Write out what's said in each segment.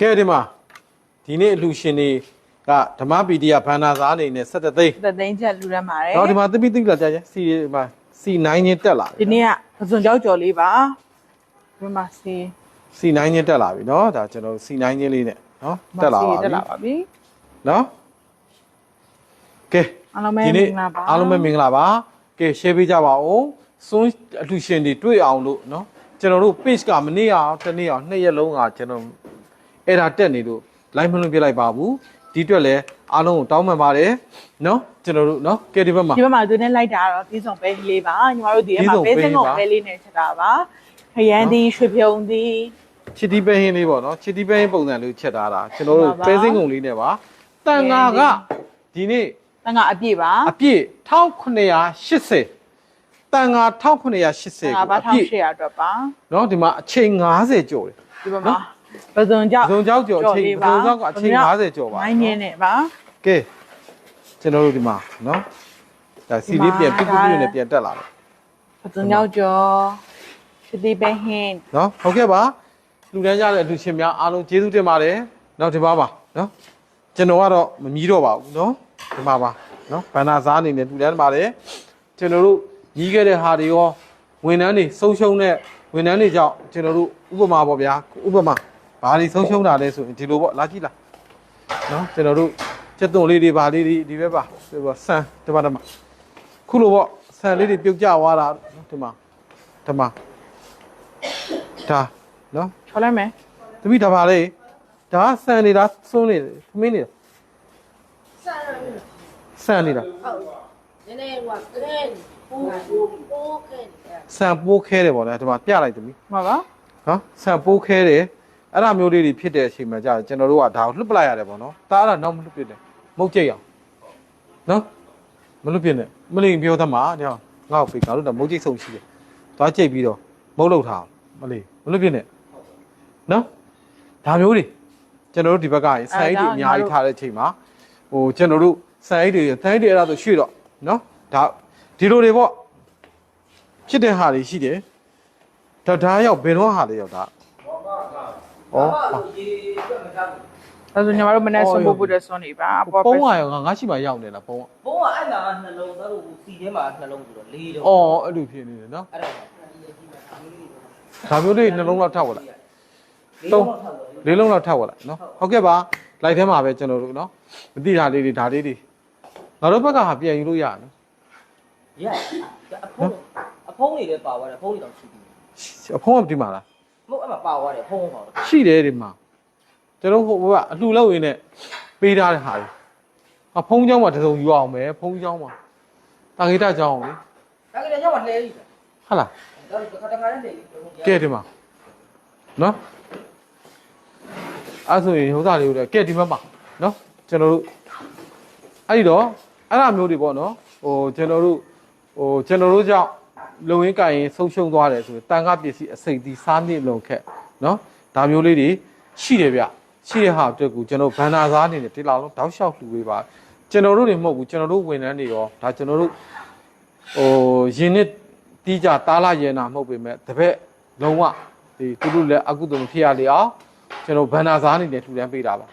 ကဲဒီမှာဒီနေ့အလှရှင်တွေကဓမ္မပီဒီယဘန္နာစားအနေနဲ့17သိန်း တသိန်းချက်လူရမ်းပါတယ် တော့ဒီမှာတပိသိလာကြကြစီဒီမှာစီ9ချင်းတက်လာ ဒီနေ့ကပစွန်ကြောက်ကြော်လေးပါဒီမှာစီ စီ9ချင်းတက်လာပြီเนาะဒါကျွန်တော်စီ9ချင်းလေးနဲ့เนาะတက်လာပါပြီ တက်လာပါပြီ เนาะကဲ အားလုံးပဲ ဒီ မ နေ့ င်္ဂလာပါ အားလုံးပဲမင်္ဂလာပါကဲ share ပေးကြပါဦးစွန်းအလှရှင်တွေတွေ့အောင်လို့เนาะ ကျွန်တော်တို့ page ကမနေ့အောင်တနေ့အောင်နှစ်ရက်လုံးကကျွန်တော်အဲ့ဒါတက်နေလို့ live မလွှင့်ပြလိုက်ပါဘူးဒီအတွက်လည်းအားလုံးကိုတောင်းပန်ပါတယ်နော်ကျွန်တော်တို့နော်ကဲဒီဘက်မှာဒီဘက်မှာသူနဲ့လိုက်တာတော့ပြီးဆုံးပဲလေးပါညီမတို့ဒီမှာပဲစင်းကုန်ပဲလေးနဲ့ချက်တာပါခရမ်းသည်ရွှေပြုံသည်ချစ်တီပဲဟင်းလေးပေါ့နော်ချစ်တီပဲဟင်းပုံစံလေးချက်ထားတာကျွန်တော်တို့ပဲစင်းကုန်လေးနဲ့ပါတန်ငါကဒီနေ့တန်ငါအပြည့်ပါအပြည့်1980 တန်ငါ1980ငါကိုဘာအပြည့်1800အတွက်ပါနော်ဒီမှာအချိန်90ကျော်တယ်ဒီဘက်မှာပစွန်ကြောက်ဇုံကြောက်ကျော်အချိန်ဇုံကြောက်ကအချိန်50ကျော်ပါနိုင်နေနဲ့ပါကဲကျွန်တော်တို့ဒီမှာနော်ဒါစီလေးပြန်ပြပြပြနဲ့ပြန်တက်လာတယ်ပစွန်ကြောက်ကြော်ချစ်တီပဲဟင်းနော်ဟုတ်ကဲ့ပါလူတန်းကြတဲ့အလူရှင်များအားလုံးကျေးဇူးတင်ပါတယ်နောက်ဒီပါပါနော်ကျွန်တော်ကတော့မမြည်တော့ပါဘူးနော်ဒီမှာပါနော်ဘန္နာစားအနေနဲ့လူတန်းပါတယ်ကျွန်တော်တို့ ညီးခဲ့တဲ့ဟာတွေရောဝန်ထမ်းတွေဆုံးရှုံးတဲ့ဝန်ထမ်းတွေကြောင့်ကျွန်တော်တို့ဥပမာပေါ့ဗျာဥပမာဘာတွေဆုံးရှုံးတာလဲဆိုရင်ဒီလိုပေါ့လာကြည့်လားနော်ကျွန်တော်တို့စက်သွန်လေးတွေဘာလေးတွေဒီဘက်ပါဒီဘက်ဆန်ဒီမှာဒီမှာခုလိုပေါ့ဆန်လေးတွေပြုတ်ကျသွားတာနော်ဒီမှာဒီမှာဒါနော်ချော်လိုက်မယ်သမီးဒါပါလေဒါကဆန်နေတာစွန်းနေတယ်သမင်းနေတာဆန်နေတာနည်းနည်းဟိုကကရင် ပူပူပူကရင်ဆန်ပိုးခဲတယ်ပေါ့လေဒီမှာပြလိုက်သမီးမှာပါနော်ဆန်ပိုးခဲတယ်အဲ့ဒါမျိုးလေးတွေဖြစ်တဲ့အချိန်မှာကြာကျွန်တော်တို့ကဒါကိုလွတ်ပလိုက်ရတယ်ပေါ့နော်ဒါအဲ့ဒါနောက်မလွတ်ပြစ်တယ်မဟုတ်ကြိတ်အောင်နော်မလွတ်ပြစ်နဲ့မလင်ပြောသမှာညောငါ့ကိုဖေးငါတို့ကမဟုတ်ကြိတ်ဆုံးရှိတယ်သွားကြိတ်ပြီးတော့မဟုတ်လောက်ထားအောင်မလီမလွတ်ပြစ်နဲ့နော်ဒါမျိုးတွေကျွန်တော်တို့ဒီဘက်ကရင်ဆန်အိတ်တွေအများကြီးထားတဲ့အချိန်မှာဟိုကျွန်တော်တို့ဆန်အိတ်တွေဆန်အိတ်တွေအဲ့ဒါဆိုရွှေ့တော့နော်ဒါ ဒီလိုတွေပေါ့ဖြစ်တဲ့ဟာတွေရှိတယ်ဒါဒါရောက်ဘယ်တော့ဟာလေးရောက်ဒါဩဒါဆိုညီမတို့မနေ့ဆွန်ဖို့ဖို့တဲ့ဆွန်နေပါအပေါ်ပုံးပဲရရောငါငါရှိမှရောက်နေတာပုံးဘုံကအဲ့နာနှလုံးသားတို့စီထဲမှာနှလုံးဆိုတော့လေးလုံးအော်အဲ့လိုဖြစ်နေတယ်နော်အဲ့ဒါဒါမျိုးလေးနှလုံးလောက်ထောက်လာလေးလုံးထောက်တော့လေးလုံးလောက်ထောက်လာနော်ဟုတ်ကဲ့ပါလိုက်ထဲမှာပဲကျွန်တော်တို့နော်မသိတာလေးတွေဒါလေးတွေငါတို့ဘက်ကဟာပြန်ယူလို့ရတယ် နော် ရအဖုံးအဖုံးနေလည်းပါသွားတယ်ဖုံးနေတော့ရှိပြီ အဖုံးကဒီမှာလား မဟုတ်အဲ့မှာပါသွားတယ်ဖုံးပါတော့ ရှိတယ်ဒီမှာကျွန်တော်ဟိုကအလှလောက်ရင်းနဲ့ပေးထားတဲ့ဟာတွေအဖုံးเจ้าမှာတစ်စုံယူအောင်ပဲဖုံးเจ้าမှာတာဂိတเจ้าအောင်လေ ဒါကလည်းရောက်မှလဲလိမ့်မယ် ဟုတ်လား ဒါကခါတခါနဲ့လေ ကဲဒီမှာနော်အဲ့ဆိုရင်ဟိုစားလေးကိုလည်းကဲဒီမှာပါနော်ကျွန်တော်တို့အဲ့ဒီတော့အဲ့ဒါမျိုးတွေပေါ့နော်ဟိုကျွန်တော်တို့ ဟိုကျွန်တော်တို့ကြောင့်လုံရင်းကင်ရင်ဆုံးရှုံးသွားတယ်ဆိုရင်တန်ခါပစ္စည်းအစိတ်ဒီစားနစ်လုံခက်နော်ဒါမျိုးလေးတွေရှိတယ်ဗျရှိတဲ့ဟာအတွက်ကိုကျွန်တော်ဘန်နာစားအနေနဲ့ဒီလောက်လုံးတောက်လျှောက်လှူပေးပါကျွန်တော်တို့တွေမဟုတ်ဘူးကျွန်တော်တို့ဝန်ထမ်းတွေရောဒါကျွန်တော်တို့ဟိုယင်းနစ်တီးကြတားလာရဲနာမဟုတ်ပေမဲ့တပည့်လုံးဝဒီသူတို့လည်းအကုသိုလ်မဖြစ်ရလေအောင်ကျွန်တော်ဘန်နာစားအနေနဲ့ထူတန်းပေးတာပါ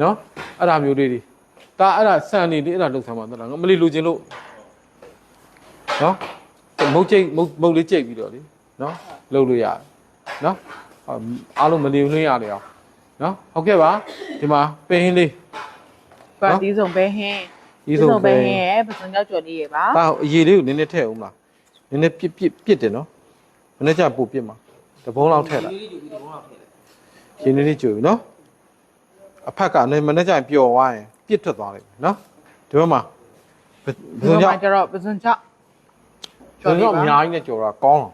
နော်အဲ့ဒါမျိုးလေးတွေဒါအဲ့ဒါစံနေလေးအဲ့ဒါလှုပ်ဆမ်းပါတော့ငါမလေးလူချင်းလို့ နော်မုတ်ကျိတ်မုတ်မုတ်လေးကျိတ်ပြီးတော့လေနော်လှုပ်လို့ရတယ်နော်အာအားလုံးမလီလွှင်းရတယ်အောင်နော်ဟုတ်ကဲ့ပါဒီမှာပင်းဟင်းလေးပါဒီဆောင်ပဲဟင်းဒီဆုံးပဲပဲဟင်းရဲ့ပစွန်ကြောက်ကြော်လေးရပါဒါအရေးလေးကိုနည်းနည်းထည့်အောင်မလားနည်းနည်းပြစ်ပြစ်ပြစ်တယ်နော်မနေ့ကျပို့ပြစ်မှာတဘုံလောက်ထည့်လိုက်လေးတူပြီးတော့လောက်ထည့်ရင်းနှီးလေးကြွပြီနော်အဖက်ကလည်းမနေ့ကျရင်ပျော်သွားရင်ပြစ်ထွက်သွားလိမ့်မယ်နော်ဒီဘက်မှာဘယ်ဒီလိုမှာကြောင့်ကျတော့ပစွန်ကြော က်ဘယ်လိုကြောင့်အများကြီးနဲ့ကြော်တာကောင်းအော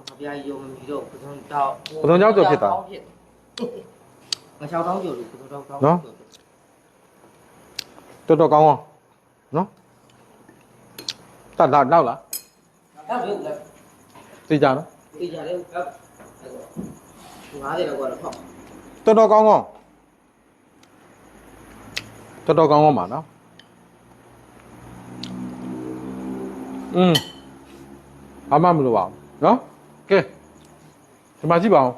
င်ခပြားရုံမီတော့ပစုံတောက်ငါချောင်းကျော်လို့ပစုံတောက်တောက်တော်တော်ကောင်းအောင်နော်တတ်တော့နောက်လားအဲ့ဒါလည်းသိကြနော်တေချာလေးဟုတ်ငါးတယ်တော့ကတော့ဖောက်တော်တော်ကောင်းကောင်းတော်တော်ကောင်းကောင်းပါနော်อืม အမမလို့ပါဘူးနော်ကဲဒီမှာကြည့်ပါဦး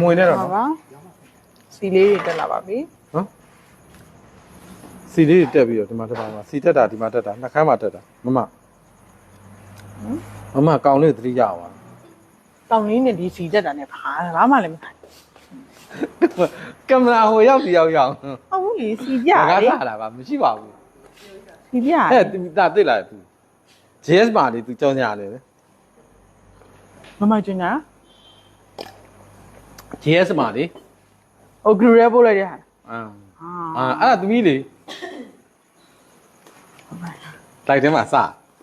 မွေနဲ့တော့ပါနော်ပါစီလေးတွေတက်လာပါပြီနော်စီလေးတွေတက်ပြီးတော့ဒီမှာတစ်ပါးမှာစီတက်တာဒီမှာတက်တာနှာခမ်းမှာတက်တာမမမမကောင်းလေးသတိရအောင်ပါတောင်လေးနဲ့ဒီစီတက်တာနဲ့ဘာဘာမှလည်းမဆိုင်ကင်မရာဟိုရောက်စီရောက်ရောက်ဟုတ်လေစီပြဒါကလေစားလာပါမရှိပါဘူး စီပြအဲ့ဒါသိလာသူ JS ပါလေ तू ကြောင်းကြတယ်လေမမကျွန်းညာ JS မှာလေဟိုဂရူရဲပို့လိုက်တဲ့ဟာအာအာအာအဲ့ဒါသမီးလေတိုက်ထဲမှာစ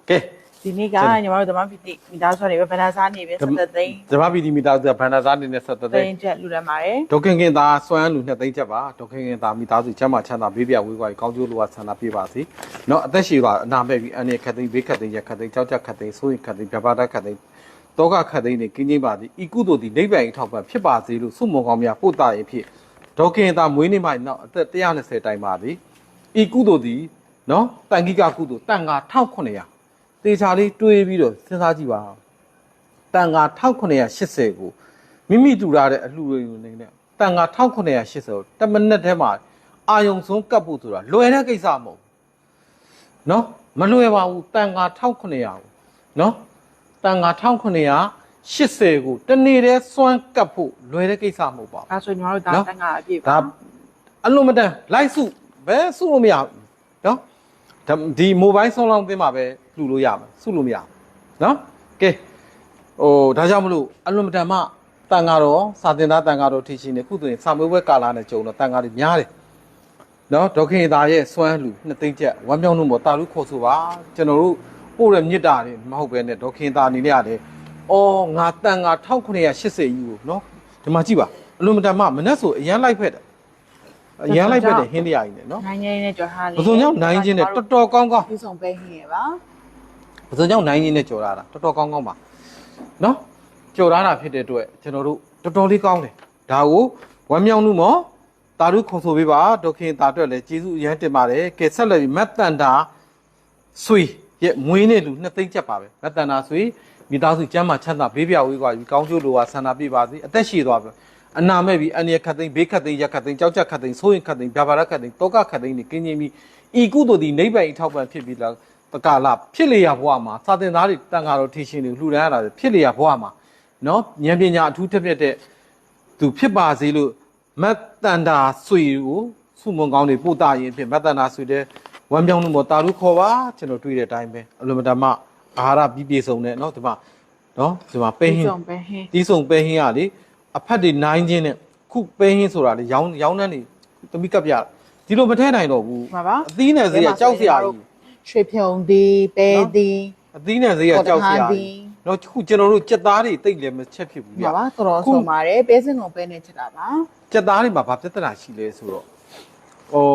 ကဲ ဒီနေ့ကညီမတို့ဓမ္မပီတိမိသားစုတွေပဲဗလာစားနေပြီဆက်သိန်း ဇမပီတီမီတာဘန်နာသားနေနဲ့ဆက်သက် သိ တဲ့ န်းချက်လူရပါတယ် ဒေါခင်ခင်သားစွမ်းလူနှစ်သိန်းချက်ပါဒေါခင်ခင်သားမိသားစုချမ်းသာချမ်းသာဘေးပြဝေးကွာကောင်းကျိုးလိုအပ်ဆန္ဒပြပါစေเนาะအသက်ရှည်ပါအနာမဲ့ပြီးအနေခတ်သိမ်းဘေးခတ်သိမ်းရခတ်သိမ်းကြောက်ကြခတ်သိမ်းဆိုးရင်ခတ်သိမ်းပြပါတတ်ခတ်သိမ်းတောကခတ်သိမ်းနေကင်းချင်းပါသည်ဤကုသိုလ်သည်နိဗ္ဗာန်၏ထောက်ပံ့ဖြစ်ပါစေလို့ဆုမွန်ကောင်းများပို့တာရင်ဖြစ်ဒေါခင်သားမွေးနေ့မှနောက်အသက်120တိုင်ပါသည်ဤကုသိုလ်သည်เนาะတန်ခိကကုသိုလ်တန်ဃာ1900 တေချာလေးတွေးပြီးတော့စဉ်းစားကြည့်ပါတန်ဃာ1980ကို မိမိတူရတဲ့အလှူတွေနေနဲ့တန်ငါ1980ကိုတမနက်ထဲမှာအာယုံဆုံးကတ်ဖို့ဆိုတာလွယ်တဲ့ကိစ္စမဟုတ်ဘူးเนาะမလွယ်ပါဘူးတန်ငါ1900ကိုเนาะတန်ငါ1980ကိုတနေ့တည်းစွမ်းကတ်ဖို့လွယ်တဲ့ကိစ္စမဟုတ်ပါဘူး ဒါဆိုညီမတို့ဒါတန်းကအပြည့်ပါ ဒါအလုံးမတန်လိုက်စုဘယ်စုလို့မရဘူးเนาะ ဒါဒီ mobile ဆုံးလောင်းသင်းမှာပဲလှူလို့ရမယ်စုလို့မရဘူးနော်ကဲဟိုဒါကြောင့်မလို့အလွန်မတန်မှတန်ကားတော့စာသင်သားတန်ကားတော့ထီချင်းနေခုဆိုရင်စာမွေးပွဲကာလာနဲ့ကြုံတော့တန်ကားတွေများတယ်နော်ဒေါခင်သားရဲ့စွမ်းလူနှစ်သိန်းချက်ဝမ်းမြောက်မှုပေါ်တာလူခေါ်ဆိုပါကျွန်တော်တို့ပို့ရမြစ်တာတွေမဟုတ်ပဲနဲ့ဒေါခင်သားအနေနဲ့ရတယ်အော်ငါတန်ကား1980ကြီးကိုနော်ဒီမှာကြည့်ပါအလွန်မတန်မှမနှက်ဆိုအရန်လိုက်ဖက်တယ် ရန်လိုက်ဖက်တယ်ဟင်းတရားကြီးနဲ့နော်နိုင်ငယ်နဲ့ကြော်ထားလေဘယ်သူကြောင့်နိုင်ချင်းနဲ့တော်တော်ကောင်းကောင်းဒီဆောင်ပဲဟင်းရပါဘယ်သူကြောင့်နိုင်ချင်းနဲ့ကြော်ရတာတော်တော်ကောင်းကောင်းပါနော်ကြော်ရတာဖြစ်တဲ့အတွက်ကျွန်တော်တို့တော်တော်လေးကောင်းတယ်ဒါကိုဝမ်းမြောက်မှုမောတာရုခုံဆိုပေးပါဒေါခင်တာအတွက်လည်းကျေးဇူးအရန်တင်ပါတယ်ကဲဆက်လက်ပြီးမတ်တန်တာဆွေရဲ့မွေးနေ့လူနှစ်သိန်းချက်ပါပဲမတ်တန်တာဆွေမိသားစုကျမ်းမာချမ်းသာဘေးပြဝေးကွာပြီးကောင်းကျိုးလိုပါဆန္ဒပြပါစေအသက်ရှည်သွားပြီ အနာမဲ့ပြီးအန္တရာယ်ခတ်သိမ်းဘေးခတ်သိမ်းရက်ခတ်သိမ်းကြောက်ကြခတ်သိမ်းဆိုးရင်ခတ်သိမ်းဗျာပါရခတ်သိမ်းတောကခတ်သိမ်းနေကင်းချင်းပြီးဤကုသိုလ်ဒီနိဗ္ဗာန်အထောက်ပံ့ဖြစ်ပြီးလားတကလာဖြစ်လျာဘဝမှာစာတင်သားတွေတန်ဃာတော်ထီရှင်တွေလှူဒန်းရတာဖြစ်လျာဘဝမှာနော်ဉာဏ်ပညာအထူးထက်မြက်တဲ့သူဖြစ်ပါစေလို့မတ်တန်တာဆွေကိုစုမုံကောင်းတွေပို့တာရင်ဖြစ်မတ်တန်တာဆွေတဲ့ဝမ်းပြောင်းမှုပေါ်တာလူခေါ်ပါကျွန်တော်တွေ့တဲ့အတိုင်းပဲအလိုမတမအာဟာရပြီးပြေဆုံးတဲ့နော်ဒီမှာနော်ဒီမှာပဲဒီဟင်းဆောင်ပဲဟင်းတီးဆုံပဲဟင်းရလေ အဖက်တွေနိုင်ချင်းနဲ့ခုပဲဟင်းဆိုတာလေရောင်းရောင်းနှန်းနေသမီးကပ်ပြဒီလိုမထဲနိုင်တော့ဘူးပါပါအသီးနယ်ဈေးကကြောက်စရာကြီးရွှေဖြုံသည်ပဲသည်အသီးနယ်ဈေးကကြောက်စရာဟုတ်တယ်ဟာဒီကြီးတော့ခုကျွန်တော်တို့ကြက်သားတွေတိတ်လည်းမချက်ဖြစ်ဘူးဗျပါပါတော်တော်ဆုံးပါတယ်ပဲစင်ကုန်ပဲနဲ့ချက်တာပါကြက်သားတွေမှာဘာပြဿနာရှိလဲဆိုတော့ဟို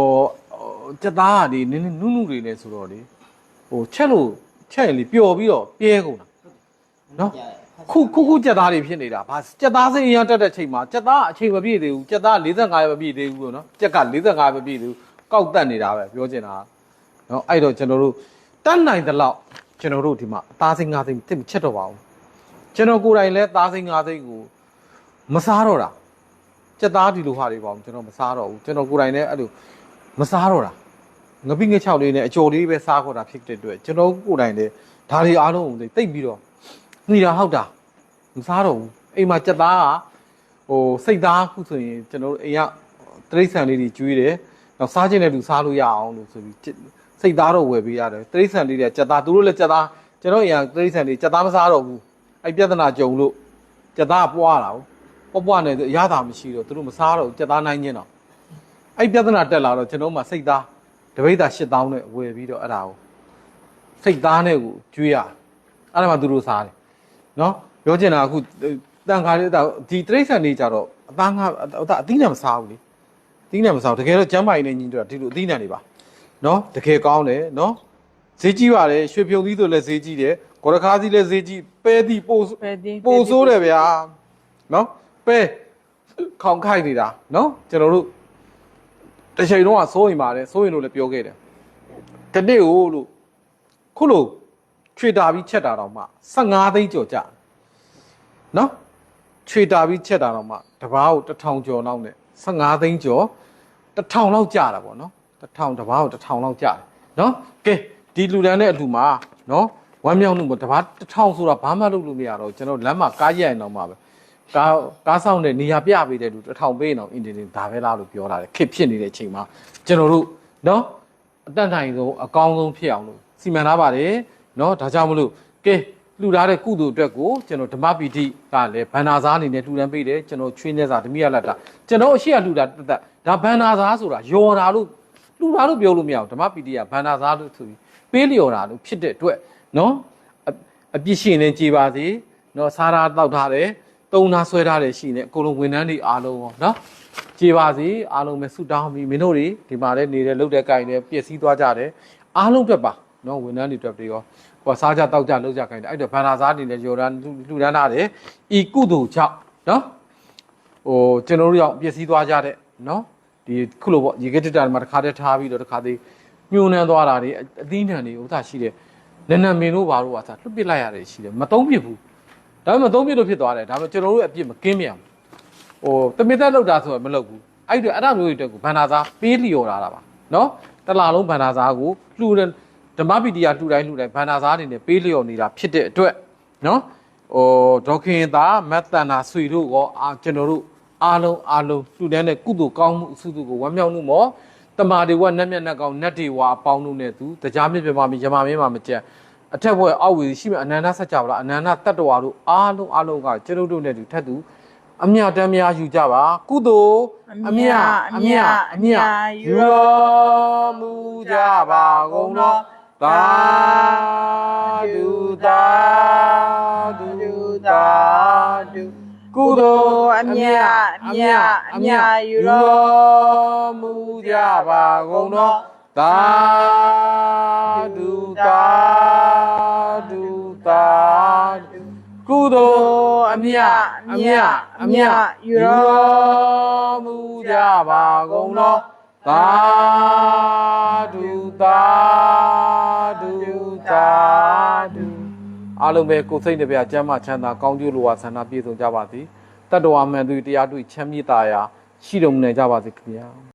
ကြက်သားကလေနည်းနည်းနုနုတွေလဲဆိုတော့လေဟိုချက်လို့ချက်ရင်လေပျော်ပြီးတော့ပြဲကုန်တာနော် ခုခုခုကြက်သားတွေဖြစ်နေတာဘာကြက်သားစိအရင်တက်တဲ့ချိန်မှာကြက်သားအချိန်မပြည့်သေးဘူးကြက်သား45ရက်မပြည့်သေးဘူးပေါ့နော်ကြက်က45ရက်မပြည့်သေးဘူးကောက်တက်နေတာပဲပြောချင်တာနော်အဲ့တော့ကျွန်တော်တို့တတ်နိုင်တဲ့လောက်ကျွန်တော်တို့ဒီမှာအသားစိငါးစိတစ်မချက်တော့ပါဘူးကျွန်တော်ကိုယ်တိုင်လဲသားစိငါးစိကိုမစားတော့တာစက်သားဒီလိုဟာတွေပေါ့ကျွန်တော်မစားတော့ဘူးကျွန်တော်ကိုယ်တိုင်လည်းအဲ့လိုမစားတော့တာငပိငချောက်လေးနဲ့အကျော်လေးပဲစားခေါ်တာဖြစ်တဲ့အတွက်ကျွန်တော်ကိုယ်တိုင်လည်းဒါတွေအားလုံးကိုသိတိတ်ပြီးတော့ မိတာဟုတ်တာမစားတော့ဘူးအိမ်မှာကြက်သားကဟိုစိတ်သားခုဆိုရင်ကျွန်တော်တို့အိမ်ကတရိတ်ဆန်လေးတွေကျွေးတယ်နောက်စားခြင်းနဲ့လူစားလို့ရအောင်လို့ဆိုပြီးစိတ်သားတော့ဝယ်ပေးရတယ်တရိတ်ဆန်လေးတွေကကြက်သားသူတို့လည်းကြက်သားကျွန်တော်အိမ်ကတရိတ်ဆန်လေးကြက်သားမစားတော့ဘူးအဲ့ပြဿနာကြုံလို့ကြက်သားပွားလာဘူးပွားပွားနေရတာမရှိတော့သူတို့မစားတော့ကြက်သားနိုင်ခြင်းတော့အဲ့ပြဿနာတက်လာတော့ကျွန်တော်မှစိတ်သားတပိတ်တာ8000နဲ့ဝယ်ပြီးတော့အဲ့ဒါကိုစိတ်သားနဲ့ကိုကျွေးရအဲ့ဒါမှသူတို့စားတယ် နော်ပြောချင်တာအခုတန်ခါလေးဒီတရိတ်ဆန်နေကြတော့အသားငါအသီးနဲ့မစားဘူးလေအသီးနဲ့မစားဘူးတကယ်တော့ကျမ်းမာရင်လည်းညီတော့ဒီလိုအသီးနဲ့နေပါနော်တကယ်ကောင်းတယ်နော်ဈေးကြီးပါတယ်ရွှေဖြုံသီးဆိုလည်းဈေးကြီးတယ်ကော်ရခါးသီးလည်းဈေးကြီးပဲသီးပို့ပဲသည်ပိုဆိုးတယ်ဗျာနော်ပဲခေါင်ခိုက်နေတာနော်ကျွန်တော်တို့တစ်ချိန်လုံးကစိုးရင်ပါတယ်စိုးရင်လို့လည်းပြောခဲ့တယ်တနေ့ကိုလို့ခုလို့ ချွေတာပြီးချက်တာတော့မှ15သိန်းကျော်ကြနော်ခြွေတာပြီးချက်တာတော့မှတပားကို1000ကျော်လောက်နဲ့15သိန်းကျော်1000လောက်ကျတာပေါ့နော်1000တပားကို1000လောက်ကျတယ်နော်ကဲဒီလူတန်းတဲ့အလူမှာနော်ဝမ်းမြောက်မှုပေါ့တပား1000ဆိုတာဘာမှလုပ်လို့မရတော့ကျွန်တော်လမ်းမှာကားရက်ရင်တော့မှပဲကားကားဆောင်တဲ့နေရာပြပေးတဲ့လူ1000ပေးရင်တော့အင်တင်တင်ဒါပဲလားလို့ပြောတာလေခစ်ဖြစ်နေတဲ့အချိန်မှာကျွန်တော်တို့နော်အတန်တိုင်းဆုံးအကောင်းဆုံးဖြစ်အောင်လို့စီမံထားပါတယ် နော်ဒါကြောင့်မလို့ကဲလှူထားတဲ့ကုသိုလ်အတွက်ကိုကျွန်တော်ဓမ္မပီတိကလည်းဘန္နာစားအနေနဲ့လှူဒန်းပေးတယ်ကျွန်တော်ချွေးနေစာဓမိယလက်တာကျွန်တော်အရှိရလှူတာတသက်ဒါဘန္နာစားဆိုတာယော်တာလို့လှူတာလို့ပြောလို့မရဘူးဓမ္မပီတိကဘန္နာစားလို့ဆိုပြီးပေးလျော်တာလို့ဖြစ်တဲ့အတွက်နော်အအပြစ်ရှင်နေကြည်ပါစေနော်စားတာတောက်ထားတယ်တုံနာဆွဲထားတယ်ရှိနေအကုန်လုံးဝန်ထမ်းတွေအားလုံးရောနော်ကြည်ပါစေအားလုံးပဲဆုတောင်းပြီးမင်းတို့တွေဒီမှာလည်းနေတဲ့လှုပ်တဲ့ကြိုင်တွေပျက်စီးသွားကြတယ်အားလုံးအတွက်ပါ နော်ဝန်ထမ်းတွေအတွက်တွေရောဟောစားကြတောက်ကြလှုပ်ကြကြိုင်တယ်အဲ့တော့ဘန္နာစားအနေနဲ့ယော်ဒန်လှူဒန်းထားတယ်ဤကုသိုလ်ကြောင့်နော်ဟိုကျွန်တော်တို့ရောက်ပျက်စီးသွားကြတဲ့နော်ဒီခုလိုပေါ့ရေကတစ်တာမှာတစ်ခါတည်းထားပြီးတော့တစ်ခါသေးညှိုးနှမ်းသွားတာတွေအအသီးနှံတွေဥသာရှိတယ်နနမင်းတို့ဘာလို့ပါစားလွတ်ပစ်လိုက်ရတယ်ရှိတယ်မသုံးပြဘူးဒါပေမဲ့မသုံးပြလို့ဖြစ်သွားတယ်ဒါပေမဲ့ကျွန်တော်တို့အပြစ်မကင်းမြန်ဘူးဟိုတမင်သက်လောက်တာဆိုရင်မလောက်ဘူးအဲ့ဒီအဲ့ဒါမျိုးတွေအတွက်ကိုဘန္နာစားပေးလျော်တာတာပါနော်တလားလုံးဘန္နာစားကိုလှူတယ် ဓမ္မပီတိယလှူတိုင်းလှူတိုင်းဘန္နာစားအနေနဲ့ပေးလျော်နေတာဖြစ်တဲ့အတွက်နော်ဟိုဒေါခင်သာမတ်တန်နာဆွေတို့ရောအာကျွန်တော်တို့အားလုံးအားလုံးလှူဒန်းတဲ့ကုသိုလ်ကောင်းမှုအစုစုကိုဝမ်းမြောက်မှုမောတမာတွေဝနတ်မြတ်နတ်ကောင်းနတ်တွေဝါအပေါင်းတို့နဲ့သူတရားမြင့်ပြမမီယမမင်းမမကြက်အထက်ဘွယ်အောက်ဝေရှိမဲ့အနန္တဆက်ကြပါလားအနန္တတတ္တဝါတို့အားလုံးအားလုံးကကျွန်တော်တို့နဲ့တူထက်သူအမြတ်တမ်းများယူကြပါကုသိုလ်အမြတ်အမြတ်အမြတ်ယူတော်မူကြပါကုန်သော သာဓုသာဓုသာဓုကုသိုလ်အမြတ်အမြတ်အမြတ်ယူတော်မူကြပါကုန်သောသာဓုသာဓုသာဓုကုသိုလ်အမြတ်အမြတ်အမြတ်ယူတော်မူကြပါကုန်သောသာဓုသာဓု သာဓုအားလုံးပဲကိုယ်စိတ်နှပြကျမ်းမာချမ်းသာကောင်းကျိုးလိုဝါဆန္ဒပြည့်စုံကြပါသည်တတ္တဝါမှန်သူတရားတွေ့ချမ်းမြေ့တာရာရှိတော်မူနိုင်ကြပါစေခင်ဗျာ